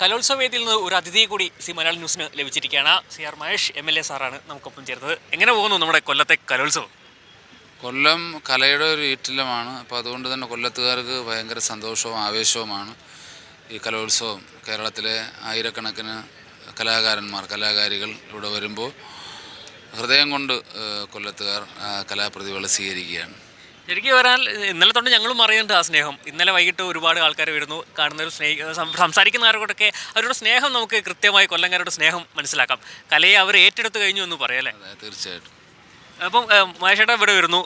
കലോത്സവ വേദിയിൽ നിന്ന് ഒരു അതിഥിയെ കൂടി സി മലയാളം ന്യൂസിന് ലഭിച്ചിരിക്കുകയാണ്. C R Mahesh M L A സാറാണ് നമുക്കൊപ്പം ചേർത്തത് എങ്ങനെ പോകുന്നു നമ്മുടെ കൊല്ലത്തെ കലോത്സവം? കൊല്ലം കലയുടെ ഒരു ഈറ്റിലമാണ്. അപ്പോൾ അതുകൊണ്ട് തന്നെ കൊല്ലത്തുകാർക്ക് ഭയങ്കര സന്തോഷവും ആവേശവുമാണ് ഈ കലോത്സവം. കേരളത്തിലെ ആയിരക്കണക്കിന് കലാകാരന്മാർ കലാകാരികൾ ഇവിടെ വരുമ്പോൾ ഹൃദയം കൊണ്ട് കൊല്ലത്തുകാർ കലാപ്രതിഭകളെ സ്വീകരിക്കുകയാണ്. ശരിക്കും പറഞ്ഞാൽ ഇന്നലെ തൊട്ട് ഞങ്ങളും അറിയുന്നുണ്ട് ആ സ്നേഹം. ഇന്നലെ വൈകിട്ട് ഒരുപാട് ആൾക്കാർ വരുന്നു കാണുന്ന ഒരു സ്നേഹ സംസാരിക്കുന്നവരോടൊക്കെ അവരുടെ സ്നേഹം നമുക്ക് കൃത്യമായി കൊല്ലംകാരുടെ സ്നേഹം മനസ്സിലാക്കാം. കലയെ അവർ ഏറ്റെടുത്ത് കഴിഞ്ഞു എന്ന് പറയാം അല്ലേ? തീർച്ചയായിട്ടും. അപ്പം മഹേഷേട്ട ഇവിടെ വരുന്നു.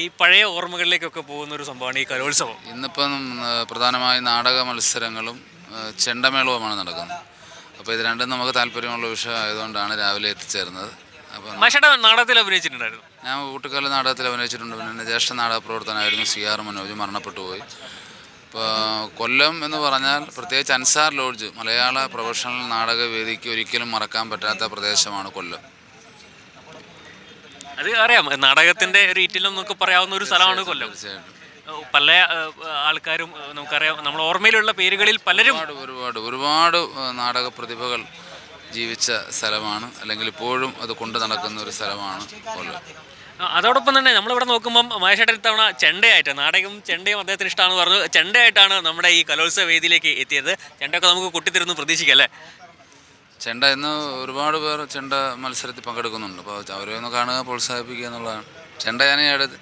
ഈ പഴയ ഓർമ്മകളിലേക്കൊക്കെ പോകുന്ന ഒരു സംഭവമാണ് ഈ കലോത്സവം. ഇന്നിപ്പം പ്രധാനമായി നാടക മത്സരങ്ങളും ചെണ്ടമേളവുമാണ് നടക്കുന്നത്. അപ്പോൾ ഇത് രണ്ടും നമുക്ക് താല്പര്യമുള്ള വിഷയം ആയതുകൊണ്ടാണ് രാവിലെ എത്തിച്ചേർന്നത്. അപ്പം മഷയുടെ നാടകത്തിൽ അഭിനയിച്ചിട്ടുണ്ടായിരുന്നു. ഞാൻ ഊട്ടുകാല നാടകത്തിൽ അഭിനയിച്ചിട്ടുണ്ട്. പിന്നെ എന്റെ ജ്യേഷ്ഠ നാടക പ്രവർത്തനമായിരുന്നു സി ആർ മനോജ് മരണപ്പെട്ടു പോയി. ഇപ്പോൾ കൊല്ലം എന്ന് പറഞ്ഞാൽ പ്രത്യേകിച്ച് അൻസാർ ലോഡ്ജ് മലയാള പ്രൊഫഷണൽ നാടക വേദിക്ക് ഒരിക്കലും മറക്കാൻ പറ്റാത്ത പ്രദേശമാണ് കൊല്ലം. അത് അറിയാം നാടകത്തിന്റെ ഒരു ഈറ്റിലും നമുക്ക് പറയാവുന്ന ഒരു സ്ഥലമാണ് കൊല്ലം. തീർച്ചയായിട്ടും. പല ആൾക്കാരും നമുക്കറിയാം നമ്മൾ ഓർമ്മയിലുള്ള പേരുകളിൽ പലരും ഒരുപാട് ഒരുപാട് ഒരുപാട് നാടക പ്രതിഭകൾ ജീവിച്ച സ്ഥലമാണ്. അല്ലെങ്കിൽ ഇപ്പോഴും അത് കൊണ്ടു നടക്കുന്ന ഒരു സ്ഥലമാണ് കൊല്ലം അതോടൊപ്പം തന്നെ നമ്മളിവിടെ നോക്കുമ്പം മഹേഷേട്ടൻ ഇത്തവണ ചെണ്ടയായിട്ട് നാടകവും ചെണ്ടയും അദ്ദേഹത്തിന് ഇഷ്ടമാണെന്ന് പറഞ്ഞു. ചെണ്ടയായിട്ടാണ് നമ്മുടെ ഈ കലോത്സവ വേദിയിലേക്ക് എത്തിയത്. ചെണ്ടയൊക്കെ നമുക്ക് കുട്ടിത്തരുന്ന് പ്രതീക്ഷിക്കല്ലേ ചെണ്ട ഇന്ന് ഒരുപാട് പേർ ചെണ്ട മത്സരത്തിൽ പങ്കെടുക്കുന്നുണ്ട്. അപ്പോൾ അവരെ ഒന്ന് കാണുക പ്രോത്സാഹിപ്പിക്കുക എന്നുള്ളതാണ്. ചെണ്ട ഞാൻ അടുത്ത്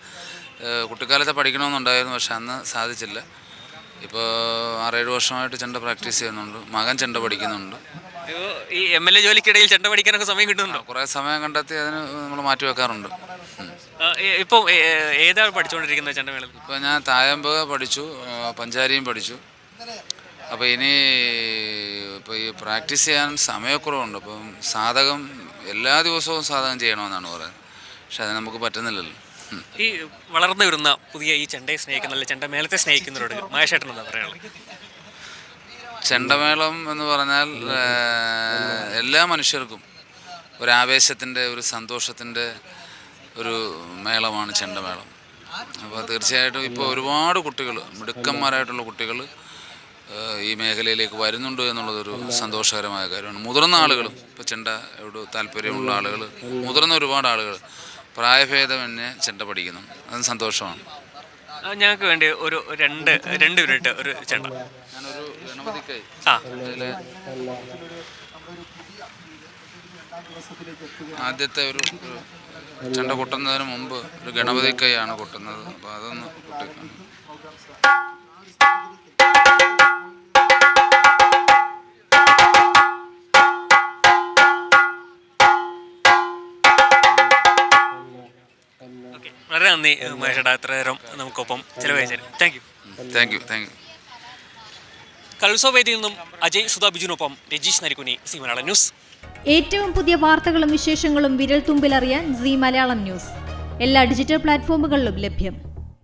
കുട്ടിക്കാലത്തെ പഠിക്കണമെന്നുണ്ടായിരുന്നു പക്ഷെ അന്ന് സാധിച്ചില്ല. ഇപ്പോൾ ആറേഴ് വർഷമായിട്ട് ചെണ്ട പ്രാക്ടീസ് ചെയ്യുന്നുണ്ട്. മകൻ ചെണ്ട പഠിക്കുന്നുണ്ട്. ഈ എം എൽ എ ജോലിക്കിടയിൽ ചെണ്ട പഠിക്കാനൊക്കെ സമയം കിട്ടുന്നുണ്ടോ? കുറേ സമയം കണ്ടെത്തി അതിന് നമ്മൾ മാറ്റി വെക്കാറുണ്ട്. ഇപ്പൊ ഇപ്പം ഏതാണ് പഠിച്ചുകൊണ്ടിരിക്കുന്നത് ചെണ്ടമേളത്തിൽ? ഇപ്പോൾ ഞാൻ തായമ്പക പഠിച്ചു പഞ്ചാരിയും പഠിച്ചു. അപ്പോൾ ഇനി ഇപ്പോൾ ഈ പ്രാക്ടീസ് ചെയ്യാൻ സമയക്കുറവുണ്ട്. അപ്പം സാധകം എല്ലാ ദിവസവും സാധകം ചെയ്യണമെന്നാണ് പറയുന്നത്. പക്ഷെ അത് നമുക്ക് പറ്റുന്നില്ലല്ലോ. ഈ വളർന്നു വരുന്ന പുതിയ ഈ ചെണ്ടയെ സ്നേഹിക്കുന്ന അല്ലെങ്കിൽ ചെണ്ടമേളത്തെ സ്നേഹിക്കുന്നവരോട് മഹേഷേട്ടൻ എന്താ പറയാനുള്ളത്? ചെണ്ടമേളം എന്ന് പറഞ്ഞാൽ എല്ലാ മനുഷ്യർക്കും ഒരു ആവേശത്തിന്റെ ഒരു സന്തോഷത്തിന്റെ ഒരു മേളമാണ് ചെണ്ടമേളം. അപ്പോൾ തീർച്ചയായിട്ടും ഇപ്പോൾ ഒരുപാട് കുട്ടികൾ മിടുക്കന്മാരായിട്ടുള്ള കുട്ടികൾ ഈ മേഖലയിലേക്ക് വരുന്നുണ്ട് എന്നുള്ളതൊരു സന്തോഷകരമായ കാര്യമാണ്. മുതിർന്ന ആളുകളും ഇപ്പോൾ ചെണ്ട എവിടെ താല്പര്യമുള്ള ആളുകൾ മുതിർന്ന ഒരുപാട് ആളുകൾ പ്രായഭേദമന്യേ ചെണ്ട പഠിക്കുന്നു. അതും സന്തോഷമാണ്. ഞങ്ങൾക്ക് വേണ്ടി ഒരു രണ്ട് രണ്ട് മിനിറ്റ് ഒരു ചെണ്ട. ആ. ആദ്യത്തെ ഒരു ചെണ്ട കൊട്ടുന്നതിന് മുമ്പ് ഒരു ഗണപതി കൈയാണ് കൊട്ടുന്നത്. അപ്പോൾ അതൊന്ന് കൊട്ടി വളരെ നന്ദി മഹേഷേട്ടാ. ഇത്ര നേരം നമുക്കൊപ്പം ചിലവഴിച്ചത് thank you thank you thank you കലോത്സവ വേദിയിൽ നിന്നും അജയ് സുധാ ബിജുനൊപ്പം രജീഷ് നരിക്കുനി സി മലയാളം ന്യൂസ്. ഏറ്റവും പുതിയ വാർത്തകളും വിശേഷങ്ങളും വിരൽ തുമ്പിലറിയാൻ സി മലയാളം ന്യൂസ്. എല്ലാ ഡിജിറ്റൽ പ്ലാറ്റ്ഫോമുകളിലും ലഭ്യം.